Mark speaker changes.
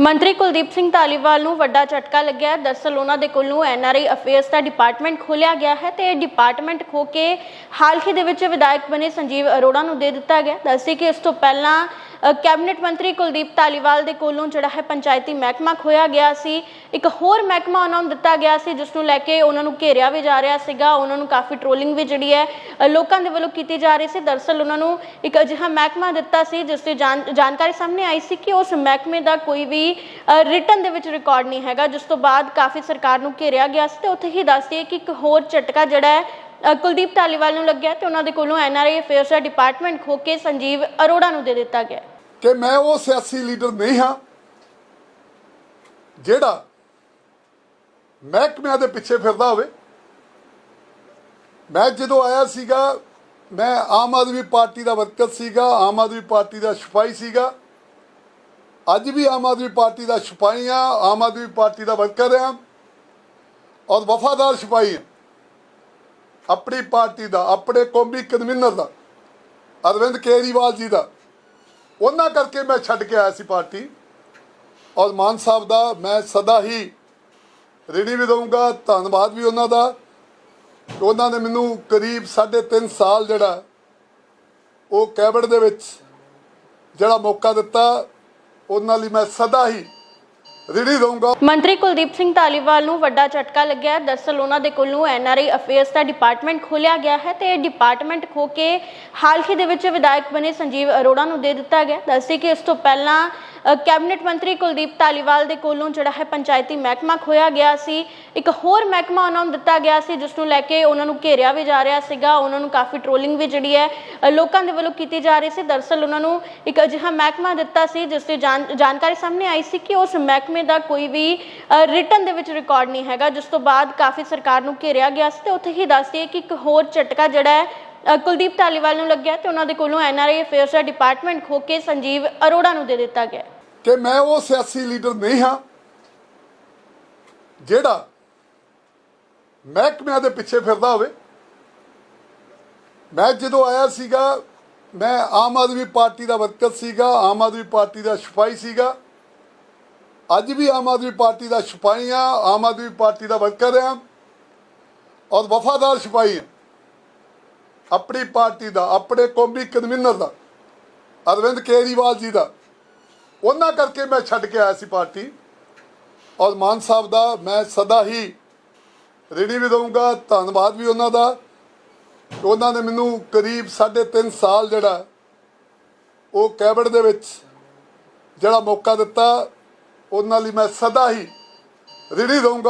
Speaker 1: ਮੰਤਰੀ ਕੁਲਦੀਪ ਸਿੰਘ ਧਾਲੀਵਾਲ ਨੂੰ ਵੱਡਾ ਝਟਕਾ ਲੱਗਿਆ ਹੈ। ਦਰਅਸਲ ਉਹਨਾਂ ਦੇ ਕੋਲੋਂ ਐਨਆਰਆਈ ਅਫੇਅਰਸ ਦਾ ਡਿਪਾਰਟਮੈਂਟ ਖੋਲ੍ਹਿਆ ਗਿਆ ਹੈ ਤੇ ਇਹ ਡਿਪਾਰਟਮੈਂਟ ਖੋ ਕੇ ਹਾਲ ਹੀ ਦੇ ਵਿੱਚ ਵਿਧਾਇਕ ਬਣੇ ਸੰਜੀਵ ਅਰੋੜਾ ਨੂੰ ਦੇ ਦਿੱਤਾ ਗਿਆ ਦੱਸੀ ਕਿ ਇਸ ਤੋਂ ਪਹਿਲਾਂ ਕੈਬਨਿਟ ਮੰਤਰੀ ਕੁਲਦੀਪ ਧਾਲੀਵਾਲ ਦੇ ਕੋਲੋਂ ਜਿਹੜਾ ਹੈ ਪੰਚਾਇਤੀ ਮਹਿਕਮਾ ਖੋਇਆ ਗਿਆ ਸੀ। ਇੱਕ ਹੋਰ ਮਹਿਕਮਾ ਉਹਨਾਂ ਨੂੰ ਦਿੱਤਾ ਗਿਆ ਸੀ, ਜਿਸ ਨੂੰ ਲੈ ਕੇ ਉਹਨਾਂ ਨੂੰ ਘੇਰਿਆ ਵੀ ਜਾ ਰਿਹਾ ਸੀਗਾ। ਉਹਨਾਂ ਨੂੰ ਕਾਫੀ ਟ੍ਰੋਲਿੰਗ ਵੀ ਜਿਹੜੀ ਹੈ ਲੋਕਾਂ ਦੇ ਵੱਲੋਂ ਕੀਤੀ ਜਾ ਰਹੀ ਸੀ। ਦਰਅਸਲ ਉਹਨਾਂ ਨੂੰ ਇੱਕ ਅਜਿਹਾ ਮਹਿਕਮਾ ਦਿੱਤਾ ਸੀ, ਜਿਸ ਦੀ ਜਾਣ- ਜਾਣਕਾਰੀ ਸਾਹਮਣੇ ਆਈ ਸੀ ਕਿ ਉਸ ਮਹਿਕਮੇ ਦਾ ਕੋਈ ਵੀ ਰਿਟਰਨ ਦੇ ਵਿੱਚ ਰਿਕਾਰਡ ਨਹੀਂ ਹੈਗਾ, ਜਿਸ ਤੋਂ ਬਾਅਦ ਕਾਫੀ ਸਰਕਾਰ ਨੂੰ ਘੇਰਿਆ ਗਿਆ ਸੀ। ਤੇ ਉੱਥੇ ਹੀ ਦੱਸਦੀ ਕਿ ਇੱਕ ਹੋਰ ਝਟਕਾ ਜਿਹੜਾ ਹੈ ਕੁਲਦੀਪ ਧਾਲੀਵਾਲ ਨੂੰ ਲੱਗਿਆ ਤੇ ਉਹਨਾਂ ਦੇ ਕੋਲੋਂ ਐਨਆਰਆਈ ਅਫੇਅਰਸ ਦਾ ਡਿਪਾਰਟਮੈਂਟ ਖੋ ਕੇ ਸੰਜੀਵ ਅਰੋੜਾ ਨੂੰ ਦੇ ਦਿੱਤਾ ਗਿਆ।
Speaker 2: ਕਿ ਮੈਂ ਉਹ ਸਿਆਸੀ ਲੀਡਰ ਨਹੀਂ ਹਾਂ ਜਿਹੜਾ ਮਹਿਕਮਿਆਂ ਦੇ ਪਿੱਛੇ ਫਿਰਦਾ ਹੋਵੇ। ਮੈਂ ਜਦੋਂ ਆਇਆ ਸੀਗਾ, ਮੈਂ ਆਮ ਆਦਮੀ ਪਾਰਟੀ ਦਾ ਵਰਕਰ ਸੀਗਾ, ਆਮ ਆਦਮੀ ਪਾਰਟੀ ਦਾ ਸਿਪਾਹੀ ਸੀਗਾ। ਅੱਜ ਵੀ ਆਮ ਆਦਮੀ ਪਾਰਟੀ ਦਾ ਸਿਪਾਹੀ ਹਾਂ, ਆਮ ਆਦਮੀ ਪਾਰਟੀ ਦਾ ਵਰਕਰ ਆ ਔਰ ਵਫਾਦਾਰ ਸਿਪਾਹੀ ਹਾਂ। ਆਪਣੀ ਪਾਰਟੀ ਦਾ, ਆਪਣੇ ਕੌਮੀ ਕਨਵੀਨਰ ਦਾ, ਅਰਵਿੰਦ ਕੇਜਰੀਵਾਲ ਜੀ ਦਾ। ਉਹਨਾਂ ਕਰਕੇ ਮੈਂ ਛੱਡ ਕੇ ਆਇਆ ਸੀ ਪਾਰਟੀ। ਔਰ ਮਾਨ ਸਾਹਿਬ ਦਾ ਮੈਂ ਸਦਾ ਹੀ ਰੇਡੀ ਵੀ ਦਊਂਗਾ ਧੰਨਵਾਦ ਵੀ ਉਹਨਾਂ ਦਾ। ਉਹਨਾਂ ਨੇ ਮੈਨੂੰ ਕਰੀਬ 3.5 ਸਾਲ ਜਿਹੜਾ, ਉਹ ਕੈਬਨਿਟ ਦੇ ਵਿੱਚ ਜਿਹੜਾ ਮੌਕਾ ਦਿੱਤਾ, ਉਹਨਾਂ ਲਈ ਮੈਂ ਸਦਾ ਹੀ ਰੇਡੀ ਦਊਂਗਾ
Speaker 1: ਮੰਤਰੀ ਕੁਲਦੀਪ ਸਿੰਘ ਧਾਲੀਵਾਲ ਨੂੰ ਵੱਡਾ ਝਟਕਾ ਲੱਗਿਆ ਹੈ। ਦਰਅਸਲ ਉਹਨਾਂ ਦੇ ਕੋਲੋਂ ਐਨਆਰਆਈ ਅਫੇਅਰਸ ਦਾ ਡਿਪਾਰਟਮੈਂਟ ਖੋਲਿਆ ਗਿਆ ਹੈ ਤੇ ਇਹ ਡਿਪਾਰਟਮੈਂਟ ਖੋ ਕੇ ਹਾਲ ਹੀ ਦੇ ਵਿੱਚ ਵਿਧਾਇਕ ਬਣੇ ਸੰਜੀਵ ਅਰੋੜਾ ਨੂੰ ਦੇ ਦਿੱਤਾ ਗਿਆ ਦੱਸੀ ਕਿ ਇਸ ਤੋਂ ਪਹਿਲਾਂ ਕੈਬਨਿਟ ਮੰਤਰੀ ਕੁਲਦੀਪ ਧਾਲੀਵਾਲ ਦੇ ਕੋਲੋਂ ਜਿਹੜਾ ਹੈ ਪੰਚਾਇਤੀ ਮਹਿਕਮਾ ਖੋਇਆ ਗਿਆ ਸੀ। ਇੱਕ ਹੋਰ ਮਹਿਕਮਾ ਉਹਨਾਂ ਨੂੰ ਦਿੱਤਾ ਗਿਆ ਸੀ ਜਿਸ ਨੂੰ ਲੈ ਕੇ ਉਹਨਾਂ ਨੂੰ ਘੇਰਿਆ ਵੀ ਜਾ ਰਿਹਾ ਸੀਗਾ। ਉਹਨਾਂ ਨੂੰ ਕਾਫੀ ਟ੍ਰੋਲਿੰਗ ਵੀ ਜਿਹੜੀ ਹੈ ਲੋਕਾਂ ਦੇ ਵੱਲੋਂ ਕੀਤੀ ਜਾ ਰਹੀ ਸੀ। ਦਰਅਸਲ ਉਹਨਾਂ ਨੂੰ ਇੱਕ ਅਜਿਹਾ ਮਹਿਕਮਾ ਦਿੱਤਾ ਸੀ, ਜਿਸ ਦੀ ਜਾਣ- ਜਾਣਕਾਰੀ ਸਾਹਮਣੇ ਆਈ ਸੀ ਕਿ ਉਸ ਮਹਿਕਮੇ ਦਾ ਕੋਈ ਵੀ ਰਿਟਰਨ ਦੇ ਵਿੱਚ ਰਿਕਾਰਡ ਨਹੀਂ ਹੈਗਾ। ਜਿਸ ਤੋਂ ਬਾਅਦ ਕਾਫੀ ਸਰਕਾਰ ਨੂੰ ਘੇਰਿਆ ਗਿਆ ਸੀ ਤੇ ਉੱਥੇ ਹੀ ਦੱਸਦੀ ਹੈ ਕਿ ਇੱਕ ਹੋਰ ਝਟਕਾ ਜਿਹੜਾ ਹੈ ਕੁਲਦੀਪ ਧਾਲੀਵਾਲ ਨੂੰ ਲੱਗਿਆ ਤੇ ਉਹਨਾਂ ਦੇ ਕੋਲੋਂ ਐਨਆਰਆਈ ਅਫੇਅਰਸ ਦਾ ਡਿਪਾਰਟਮੈਂਟ ਖੋ ਕੇ ਸੰਜੀਵ ਅਰੋੜਾ ਨੂੰ ਦੇ ਦਿੱਤਾ ਗਿਆ।
Speaker 2: ਕਿ ਮੈਂ ਉਹ ਸਿਆਸੀ ਲੀਡਰ ਨਹੀਂ ਹਾਂ ਜਿਹੜਾ ਮਹਿਕਮਿਆਂ ਦੇ ਪਿੱਛੇ ਫਿਰਦਾ ਹੋਵੇ। ਮੈਂ ਜਦੋਂ ਆਇਆ ਸੀਗਾ, ਮੈਂ ਆਮ ਆਦਮੀ ਪਾਰਟੀ ਦਾ ਵਰਕਰ ਸੀਗਾ, ਆਮ ਆਦਮੀ ਪਾਰਟੀ ਦਾ ਸਿਪਾਹੀ ਸੀਗਾ। ਅੱਜ ਵੀ ਆਮ ਆਦਮੀ ਪਾਰਟੀ ਦਾ ਸਿਪਾਹੀ ਹਾਂ, ਆਮ ਆਦਮੀ ਪਾਰਟੀ ਦਾ ਵਰਕਰ ਹਾਂ ਔਰ ਵਫਾਦਾਰ ਸਿਪਾਹੀ ਹਾਂ। ਆਪਣੀ ਪਾਰਟੀ ਦਾ, ਆਪਣੇ ਕੌਮੀ ਕਨਵੀਨਰ ਦਾ, ਅਰਵਿੰਦ ਕੇਜਰੀਵਾਲ ਜੀ ਦਾ। ਉਹਨਾਂ ਕਰਕੇ ਮੈਂ ਛੱਡ ਕੇ ਆਇਆ ਸੀ ਪਾਰਟੀ। ਔਰ ਮਾਨ ਸਾਹਿਬ ਦਾ ਮੈਂ ਸਦਾ ਹੀ ਰੇਡੀ ਵੀ ਦਊਂਗਾ ਧੰਨਵਾਦ ਵੀ ਉਹਨਾਂ ਦਾ। ਉਹਨਾਂ ਨੇ ਮੈਨੂੰ ਕਰੀਬ 3.5 ਸਾਲ ਜਿਹੜਾ, ਉਹ ਕੈਬਨਿਟ ਦੇ ਵਿੱਚ ਜਿਹੜਾ ਮੌਕਾ ਦਿੱਤਾ, ਉਹਨਾਂ ਲਈ ਮੈਂ ਸਦਾ ਹੀ ਰੇਡੀ ਦਊਂਗਾ